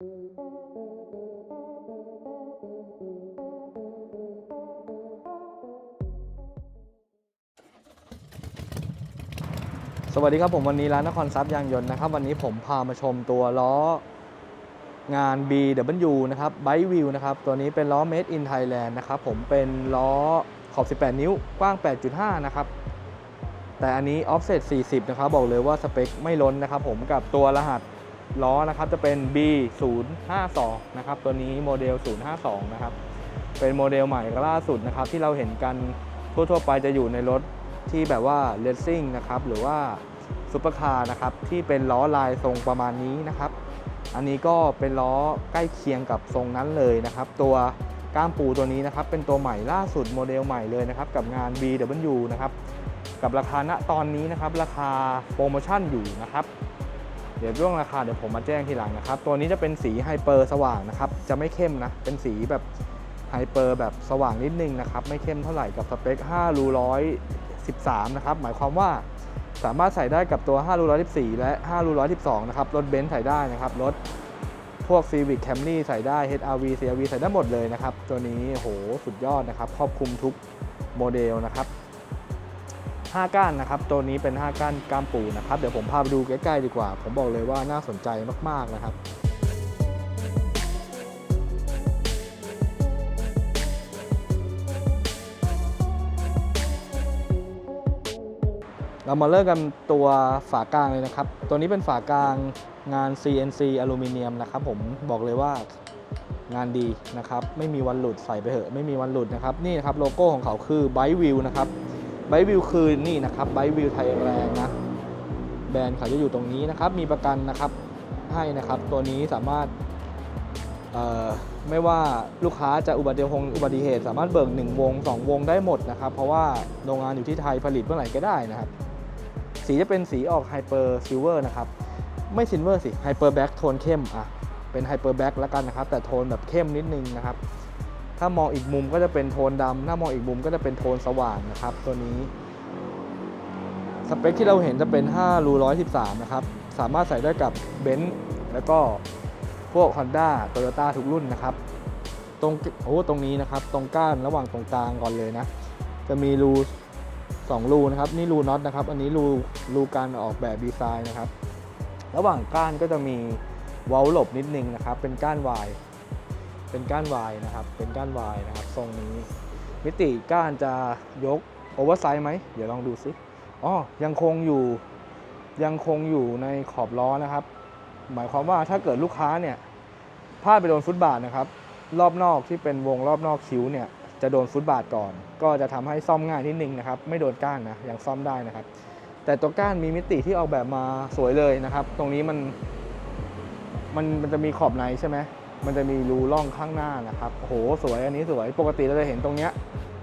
สวัสดีครับผมวันนี้ร้านนครซับยางยนต์นะครับ วันนี้ผมพามาชมตัวล้องาน BW นะครับ Bike View นะครับ ตัวนี้เป็นล้อ Made in Thailand นะครับผมเป็นล้อขอบ 18 นิ้วกว้าง 8.5 นะครับ แต่อันนี้ offset 40 นะครับ บอกเลยว่าสเปคไม่ล้นนะครับผมกับตัวรหัส ล้อนะครับจะเป็น B052 นะครับตัวนี้โมเดล 052 นะครับ เป็นโมเดลใหม่ล่าสุดนะครับที่เราเห็นกันทั่วๆไปจะอยู่ในรถที่แบบว่าเลสซิ่งนะครับหรือว่าซุปเปอร์คาร์นะครับที่เป็นล้อลายทรงประมาณนี้นะครับ อันนี้ก็เป็นล้อใกล้เคียงกับทรงนั้นเลยนะครับ ตัวก้ามปูตัวนี้นะครับเป็นตัวใหม่ล่าสุดโมเดลใหม่เลยนะครับกับงาน BW นะครับกับราคาณตอนนี้นะครับราคาโปรโมชั่นอยู่นะครับ เดี๋ยวเรื่องราคาเดี๋ยวผมมาแจ้งทีหลังนะครับ ตัวนี้จะเป็นสีไฮเปอร์สว่างนะครับ จะไม่เข้มนะ เป็นสีแบบไฮเปอร์แบบสว่างนิดนึงนะครับ ไม่เข้มเท่าไหร่กับสเปค5รู113 นะครับ หมายความว่าสามารถใส่ได้กับตัว5รู114 และ5รู112 นะครับ รถเบนซ์ใส่ได้นะครับ รถพวก Civic Camry ใส่ได้ HRV CRV ใส่ได้หมดเลยนะครับ ตัวนี้โหสุดยอดนะครับ ครอบคลุมทุกโมเดลนะครับ 5 ก้านนะครับตัวนี้เป็น 5 ก้านก้ามปูนะครับเดี๋ยวผมพาไปดูใกล้ๆดีกว่า ผมบอกเลยว่าน่าสนใจมากๆนะครับเรามาเริ่มกันตัวฝากลางเลยนะครับ ตัวนี้เป็นฝากลางงาน CNC อลูมิเนียมนะครับ ผมบอกเลยว่างานดีนะครับ ไม่มีวันหลุดใส่ไปเถอะ ไม่มีวันหลุดนะครับ นี่นะครับโลโก้ของเขาคือ b y t e View นะครับ b y t e View คือนี่นะครับ b y t e View ไทยแรงนะแบรนด์เขาจะอยู่ตรงนี้นะครับ มีประกันนะครับให้นะครับ ตัวนี้สามารถไม่ว่าลูกค้าจะอุบัติเหตุอุบัติเหตุ สามารถเบิก1วง 2 วงได้หมดนะครับ เพราะว่าโรงงานอยู่ที่ไทยผลิตเมื่อไหร่ก็ได้นะครับ สีจะเป็นสีออกไฮเปอร์ซิลเวอร์นะครับ ไม่ซิลเวอร์สิไฮเปอร์แบ็กโทนเข้มอะเป็นไฮเปอร์แบ็กแล้วกันนะครับ แต่โทนแบบเข้มนิดนึงนะครับ ถ้ามองอีกมุมก็จะเป็นโทนดำถ้ามองอีกมุมก็จะเป็นโทนสว่างนะครับ ตัวนี้สเปคที่เราเห็นจะเป็น 5 รู 113 นะครับ สามารถใส่ได้กับเบนซ์แล้วก็พวก Honda Toyota ทุกรุ่นนะครับ ตรงโอ้ตรงนี้นะครับ ตรงก้านระหว่างตรงกลางก่อนเลยนะ จะมีรู 2 รูนะครับ นี่รูน็อตนะครับ อันนี้รูรูการออกแบบดีไซน์นะครับ ระหว่างก้านก็จะมีเว้าหลบนิดนึงนะครับ เป็นก้านวาย เป็นก้านวายนะครับ เป็นก้านวายนะครับทรงนี้ มิติก้านจะยกโอเวอร์ไซส์ไหมเดี๋ยวลองดูซิอ๋อยังคงอยู่ยังคงอยู่ในขอบล้อนะครับ หมายความว่าถ้าเกิดลูกค้าเนี่ยพลาดไปโดนฟุตบาทนะครับ รอบนอกที่เป็นวงรอบนอกคิ้วเนี่ยจะโดนฟุตบาทก่อน ก็จะทำให้ซ่อมง่ายนิดนึงนะครับ ไม่โดนก้านนะยังซ่อมได้นะครับ แต่ตัวก้านมีมิติที่ออกแบบมาสวยเลยนะครับ ตรงนี้มันมันมันจะมีขอบในใช่ไหม มันจะมีรูร่องข้างหน้านะครับโหสวยอันนี้สวยปกติเราจะเห็นตรงเนี้ย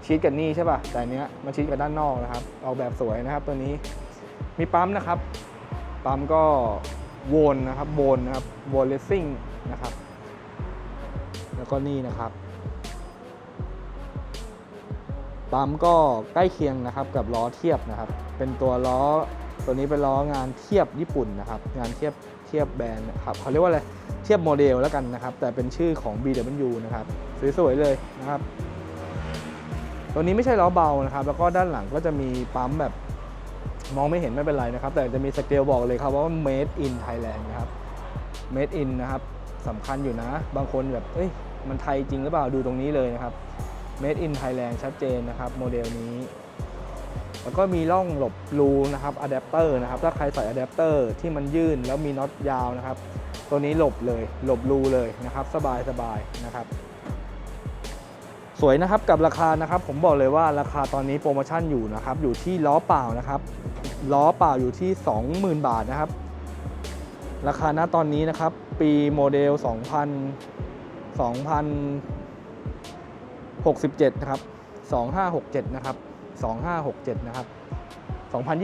ชิดกับนี่ใช่ป่ะแต่อันเนี้ยมันชิดกับด้านนอกนะครับ ออกแบบสวยนะครับตัวนี้มีปั๊มนะครับ ปั๊มก็โวนนะครับโวนนะครับโวนเลสซิ่งนะครับ แล้วก็นี่นะครับ ปั๊มก็ใกล้เคียงนะครับกับล้อเทียบนะครับ เป็นตัวล้อ ตัวนี้เป็นล้องานเทียบญี่ปุ่นนะครับ งานเทียบเทียบแบรนด์ครับเขาเรียกว่าอะไรเทียบโมเดลแล้วกันนะครับ แต่เป็นชื่อของ BW นะครับสวยๆเลยนะครับ ตัวนี้ไม่ใช่ล้อเบานะครับ แล้วก็ด้านหลังก็จะมีปั๊มแบบมองไม่เห็นไม่เป็นไรนะครับ แต่จะมีสเกลบอกเลยครับว่า made in Thailand นะครับ made in นะครับสำคัญอยู่นะ บางคนแบบเอ้ยมันไทยจริงหรือเปล่าดูตรงนี้เลยนะครับ made in Thailand ชัดเจนนะครับ โมเดลนี้ แล้วก็มีร่องหลบรูนะครับอะแดปเตอร์นะครับถ้าใครใส่อะแดปเตอร์ที่มันยื่นแล้วมีน็อตยาวนะครับ ตัวนี้หลบเลยหลบรูเลยนะครับ สบายสบายนะครับสวยนะครับกับราคานะครับ ผมบอกเลยว่าราคาตอนนี้โปรโมชั่นอยู่นะครับ อยู่ที่ล้อเปล่านะครับ ล้อเปล่าอยู่ที่ 20,000 บาทนะครับ ราคาณตอนนี้นะครับ ปีโมเดล 2000 2067 นะครับ 2567 นะครับ 2567 นะครับ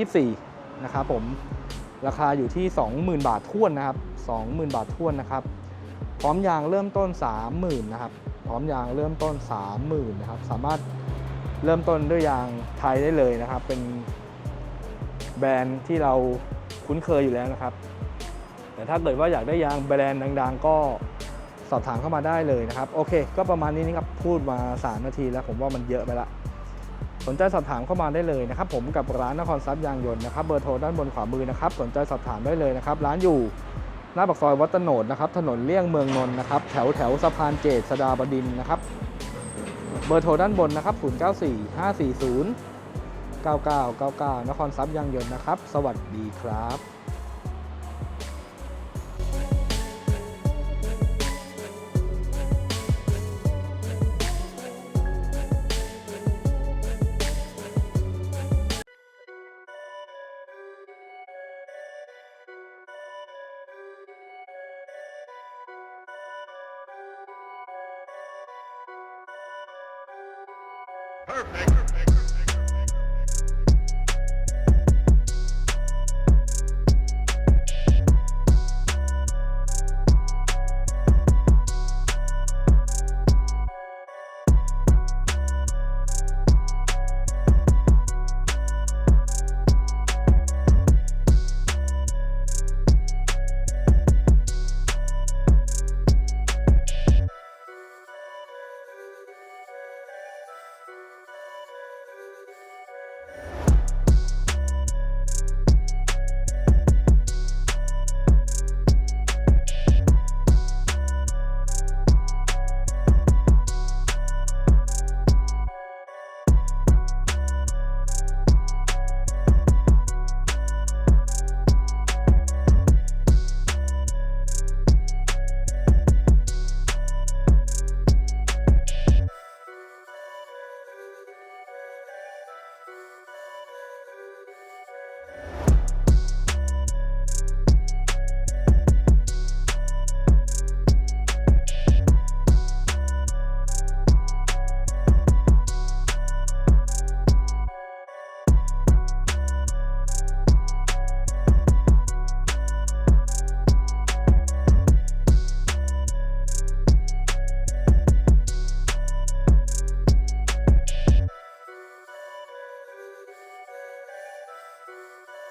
2024 นะครับผม ราคาอยู่ที่ 20,000 บาทท้วนนะครับ 20,000 บาทท้วนนะครับ พร้อมยางเริ่มต้น 30,000 นะครับ พร้อมยางเริ่มต้น 30,000 นะครับ สามารถเริ่มต้นด้วยยางไทยได้เลยนะครับ เป็นแบรนด์ที่เราคุ้นเคยอยู่แล้วนะครับ แต่ถ้าเกิดว่าอยากได้ยางแบรนด์ดัง ๆ ก็สอบถามเข้ามาได้เลยนะครับ โอเค ก็ประมาณนี้นะครับ พูดมา 3 นาทีแล้วผมว่ามันเยอะไปละ สนใจสอบถามเข้ามาได้เลยนะครับผมกับร้านนครทรัพย์ยางยนต์นะครับเบอร์โทรด้านบนขวามือนะครับสนใจสอบถามได้เลยนะครับร้านอยู่หน้าปากซอยวัดตโนดนะครับถนนเลี่ยงเมืองนนท์นะครับแถวแถวสะพานเจษฎาบดินนะครับเบอร์โทรด้านบนนะครับ 094 540 9999 นครทรัพย์ยางยนต์นะครับ สวัสดีครับ perfect. perfect.